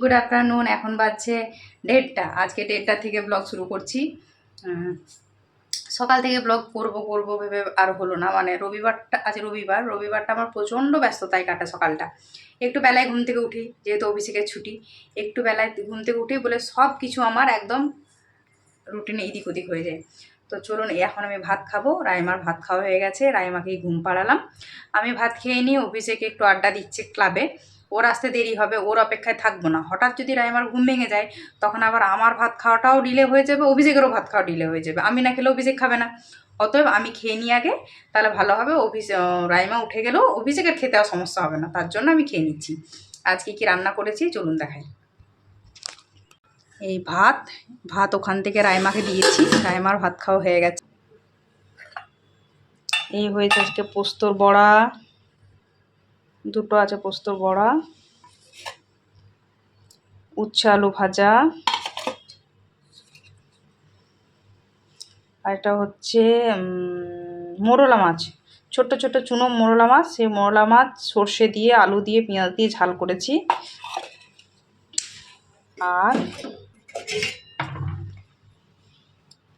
Good afternoon এখন বাজছে দেড়টা। আজকে দেড়টা থেকে ব্লগ শুরু করছি। সকাল থেকে ব্লগ করব করব ভেবে আর হলো না। মানে রবিবারটা, আজ রবিবার। রবিবারটা আমার প্রচণ্ড ব্যস্ততায় কাটা সকালটা। একটু বেলায় ঘুম থেকে উঠি, যেহেতু অফিসের ছুটি। একটু বেলায় ঘুম থেকে উঠি বলে সব কিছু আমার একদম রুটিনে এদিক ওদিক হয়ে যায়। তো চলুন এখন আমি ভাত খাব। রাইমার ভাত খাওয়া হয়ে গেছে। রাইমাকেই ঘুম পাড়ালাম। আমি ভাত খেয়ে নিই অফিসে একটু আড্ডা দিচ্ছে ক্লাবে ওর আসতে দেরি হবে, ওর অপেক্ষায় থাকব না। হঠাৎ যদি রাইমার ঘুম ভেঙে যায়, তখন আবার আমার ভাত খাওয়াটাও ডিলে হয়ে যাবে, অভিষেকেরও ভাত খাওয়া ডিলে হয়ে যাবে। আমি না খেলে অভিষেক খাবে না। অতএব আমি খেয়ে নিই আগে, তাহলে ভালো হবে অফিস রাইমা উঠে গেলেও অভিষেকের খেতে আর সমস্যা হবে না, তার জন্য আমি খেয়ে নিচ্ছি। আজকে কি রান্না করেছি, চলুন দেখাই। এই ভাত ভাত ওখান থেকে রাইমাকে দিয়েছি, রাইমার ভাত খাওয়া হয়ে গেছে। এই হয়েছে আজকে পোস্তর বড়া। দুটো আছে পোস্তর বড়া, উচ্ছে আলু ভাজা, আর এটা হচ্ছে মোরলা মাছ। ছোট্ট ছোট্ট চুনো মোরলা মাছ, সেই মোরলা মাছ সর্ষে দিয়ে, আলু দিয়ে, পেঁয়াজ দিয়ে ঝাল করেছি। আর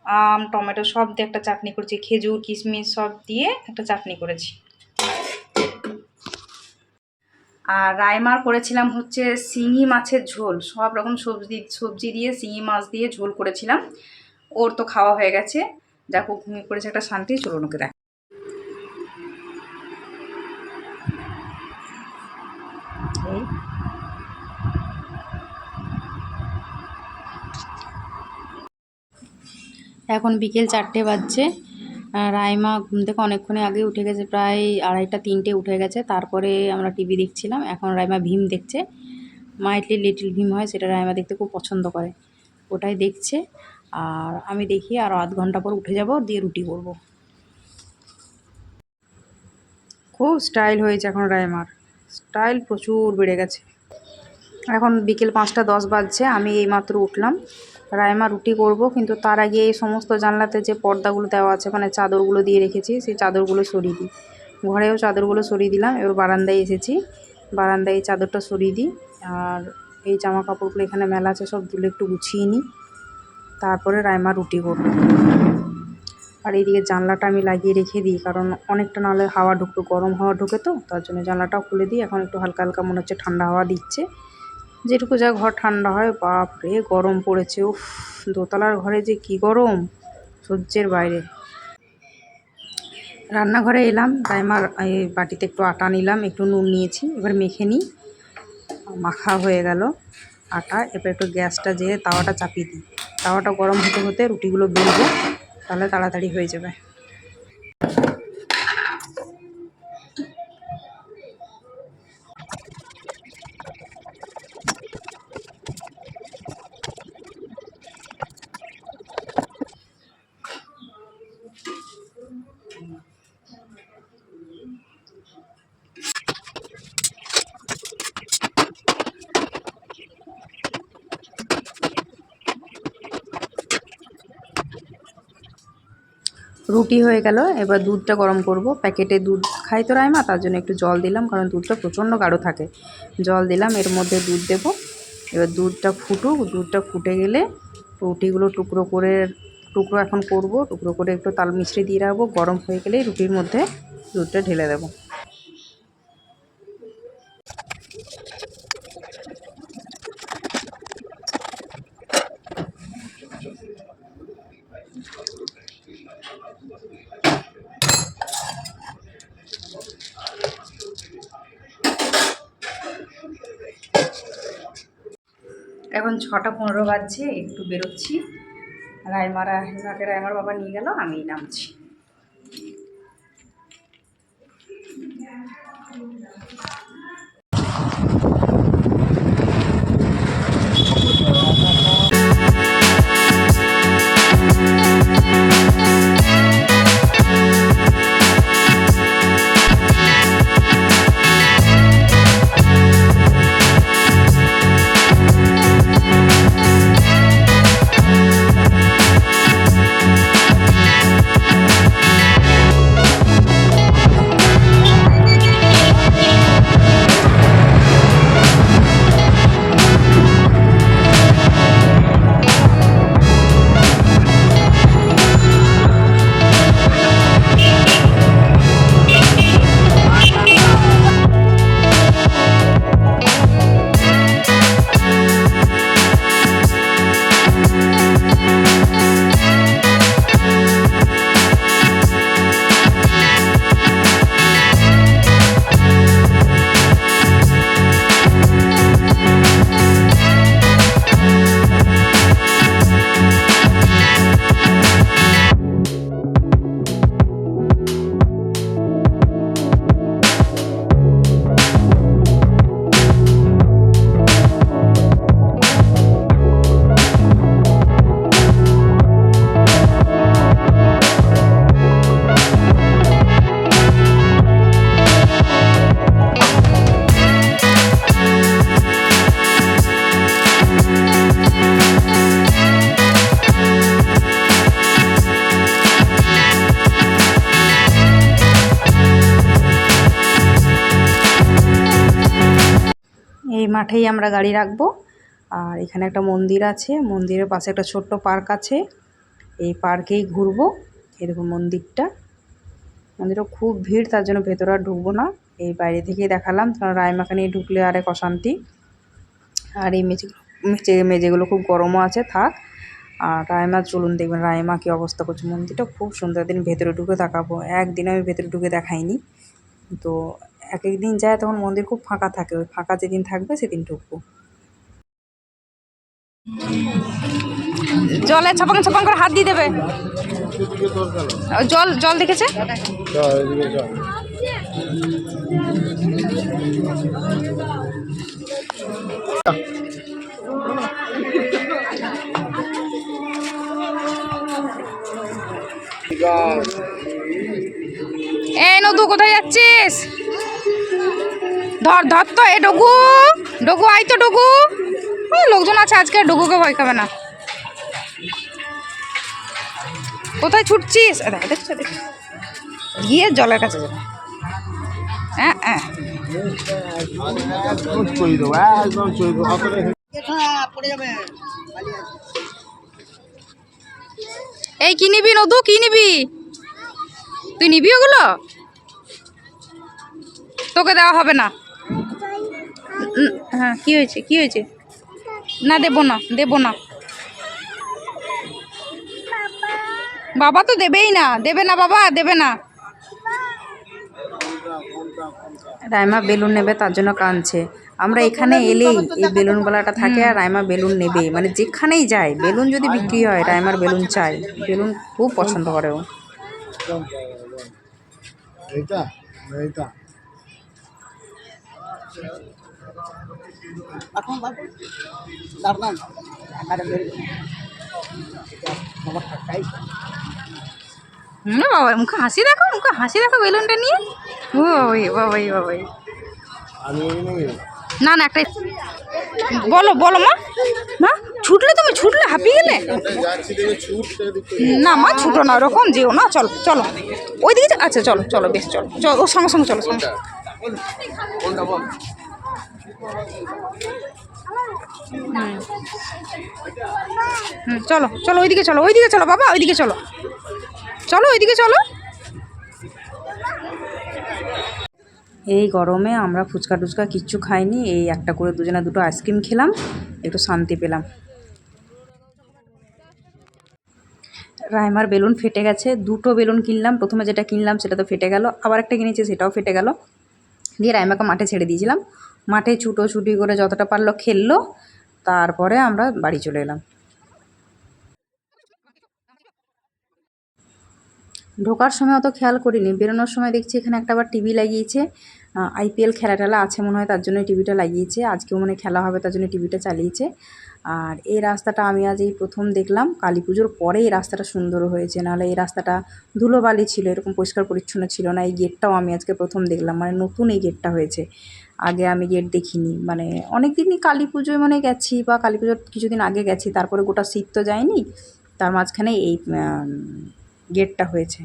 আম, টমেটো সব দিয়ে একটা চাটনি করেছি, খেজুর, কিশমিশ সব দিয়ে একটা চাটনি করেছি। আর রায়মার করেছিলাম হচ্ছে শিঙি মাছের ঝোল। সব রকম সবজি সবজি দিয়ে শিঙি মাছ দিয়ে ঝোল করেছিলাম। ওর তো খাওয়া হয়ে গেছে। যাকে ঘুমিয়ে পড়েছে একটা শান্তি। চলুন ওকে দেখ। এখন বিকেল চারটে বাজছে। রাইমা ঘুম থেকে অনেকক্ষণে আগে উঠে গেছে, প্রায় আড়াইটা, তিনটে উঠে গেছে। তারপরে আমরা টিভি দেখছিলাম, এখন রাইমা ভীম দেখছে। মাইটলি লিটিল ভীম হয়, সেটা রাইমা দেখতে খুব পছন্দ করে। ওটাই দেখছে, আর আমি দেখি আর আধ ঘণ্টা পর উঠে যাব, দিয়ে রুটি করব। খুব স্টাইল হয়েছে এখন রাইমার। স্টাইল প্রচুর বেড়ে গেছে। এখন বিকেল পাঁচটা দশ বাজছে, আমি এইমাত্র উঠলাম। রায়মা রুটি করব, কিন্তু তার আগে এই সমস্ত জানলাতে যে পর্দাগুলো দেওয়া আছে মানে চাদরগুলো দিয়ে রেখেছি, সেই চাদরগুলো সরিয়ে দিই। ঘরেও চাদরগুলো সরিয়ে দিলাম, এবার বারান্দায় এসেছি। বারান্দায় এই চাদরটা সরিয়ে দিই, আর এই জামা কাপড়গুলো এখানে মেলা আছে, সব তুলে একটু গুছিয়ে নিই। তারপরে রায়মা রুটি করব। আর এইদিকে জানলাটা আমি লাগিয়ে রেখে দিই, কারণ অনেকটা নাহলে হাওয়া ঢুকতো গরম হাওয়া ঢুকে তো, তার জন্য জানলাটাও খুলে দিই। এখন একটু হালকা হালকা মনে হচ্ছে ঠান্ডা হাওয়া দিচ্ছে। যেটুকু যা ঘর ঠান্ডা হয় বাপ রে গরম পড়েছে, উফ, দোতলার ঘরে যে কি গরম, সহ্যের বাইরে। রান্নাঘরে এলাম, তাই আমার এই বাটিতে একটু আটা নিলাম, একটু নুন নিয়েছি, এবার মেখে নিই। মাখা হয়ে গেল আটা, এবার একটু গ্যাসটা যেয়ে তাওয়াটা চাপিয়ে দিই। তাওয়াটা গরম হতে হতে রুটিগুলো বেলবো, তাহলে তাড়াতাড়ি হয়ে যাবে। রুটি হয়ে গেল, এবার দুধটা গরম করব। প্যাকেটে দুধ খাই তো রায়মা তার জন্য একটু জল দিলাম, কারণ দুধটা প্রচণ্ড গাঢ় থাকে। জল দিলাম, এর মধ্যে দুধ দেব। এবার দুধটা ফুটুক, দুধটা ফুটে গেলে রুটিগুলো টুকরো করে, টুকরো এখন করব, টুকরো করে একটু তাল মিশ্রি দিয়ে রাখব। গরম হয়ে গেলেই রুটির মধ্যে দুধটা ঢেলে দেবো। এখন ছটা পনেরো বাজছে একটু বেরোচ্ছি। রায়মারা রায়মার বাবা নিয়ে গেল আমি নামছি। মাঠেই আমরা গাড়ি রাখব। আর এখানে একটা মন্দির আছে। মন্দিরের পাশে একটা ছোট্ট পার্ক আছে। এই পার্কেই ঘুরবো এরকম মন্দিরটা। মন্দিরটা খুব ভিড়, তার জন্য ভেতরে আর ঢুকবো না। এই বাইরে থেকেই দেখালাম। কারণ রায়মাকে নিয়ে ঢুকলে আরেক অশান্তি। আর এই মেঝে মেঝে মেঝেগুলো খুব গরমও আছে, থাক। আর রায়মা, চলুন দেখবেন রায়মা কী অবস্থা করছে। মন্দিরটা খুব সুন্দর। দিন ভেতরে ঢুকে দেখাবো। একদিন আমি ভেতরে ঢুকে দেখাইনি। তো এক এক দিন যায় তখন মন্দির খুব ফাঁকা থাকে। ওই ফাঁকা যেদিন থাকবে সেদিন ঢুকবো। জলে ছপাং ছপাং করে হাত দিয়ে দেবে। জল জল দেখেছে? এই নদু, কোথায় যাচ্ছিস? ধর ধর তো, এ ডগু ডগু আই তো ডগু। লোকজন আছে আজকে ডগুকে ভয় খাবে না। কোথায় ছুটছিস? গিয়ে জলের কাছে যাবে। হ্যাঁ হ্যাঁ। এই, কি নিবি নদু, কি নিবি? তুই নিবি ওগুলো? তোকে দেওয়া হবে না। হ্যাঁ কি হয়েছে? কি হয়েছে? না দেবো না দেবো না। বাবা তো দেবেই না দেবে না বাবা দেবে না। রাইমা বেলুন নেবে তার জন্য কাঁদছে। আমরা এখানে এলেই এই বেলুনওয়ালাটা থাকে আর রাইমা বেলুন নেবে মানে যেখানেই যায় বেলুন যদি বিক্রি হয় রাইমার বেলুন চাই। বেলুন খুব পছন্দ করে ও। এইটা এইটা হুম বাবা মুখে হাসি দেখো মুখে হাসি দেখো বেলুনটা নিয়ে। ও বাবাই বাবাই বাবাই। না না একটা বলো বলো মা। মা ছুটলে তুমি ছুটলে হাঁপিয়ে গেলে? না মা ছুটো না ওরকম যেও না চলো চলো। ওই দিকে আচ্ছা চলো চলো বেশ চলো চলো ওর সঙ্গে সঙ্গে চলো সঙ্গে। কোনটা বল? হুম, চলো চলো, ওইদিকে চলো ওইদিকে চলো, বাবা, ওইদিকে চলো। চলো, ওইদিকে চলো। এই গরমে আমরা ফুচকা টুচকা কিচ্ছু খাইনি, এই একটা করে দুজনে দুটো আইসক্রিম খেলাম, একটু শান্তি পেলাম। রাইমার বেলুন ফেটে গেছে, দুটো বেলুন কিনলাম, প্রথমে যেটা কিনলাম সেটা তো ফেটে গেল, আবার একটা কিনেছি সেটাও ফেটে গেল। দিয়ে রাইমাকে মাঠে ছেড়ে দিয়েছিলাম। মাঠে ছুটো ছুটি করে যতটা পারল খেললো, তারপরে আমরা বাড়ি চলে এলাম। ঢোকার সময় অত খেয়াল করিনি, বেরোনোর সময় দেখছি এখানে একটা আবার টিভি লাগিয়েছে। আইপিএল খেলা টেলা আছে মনে হয়, তার জন্য টিভিটা লাগিয়েছে। আজকেও মনে খেলা হবে, তার জন্য টিভিটা চালিয়েছে। আর এই রাস্তাটা আমি আজ এই প্রথম দেখলাম কালী পুজোর পরে এই রাস্তাটা সুন্দর হয়েছে। নাহলে এই রাস্তাটা ধুলোবালি ছিল, এরকম পরিষ্কার পরিচ্ছন্ন ছিল না, এই গেটটাও আমি আজকে প্রথম দেখলাম মানে নতুন এই গেটটা হয়েছে। আগে আমি গেট দেখিনি। মানে অনেক দিনই কালী পুজোয় মানে গেছি বা কালী পুজোর কিছুদিন আগে গেছি, তারপরে গোটা শীত তো যায়নি, তার মাঝখানে এই গেটটা হয়েছে।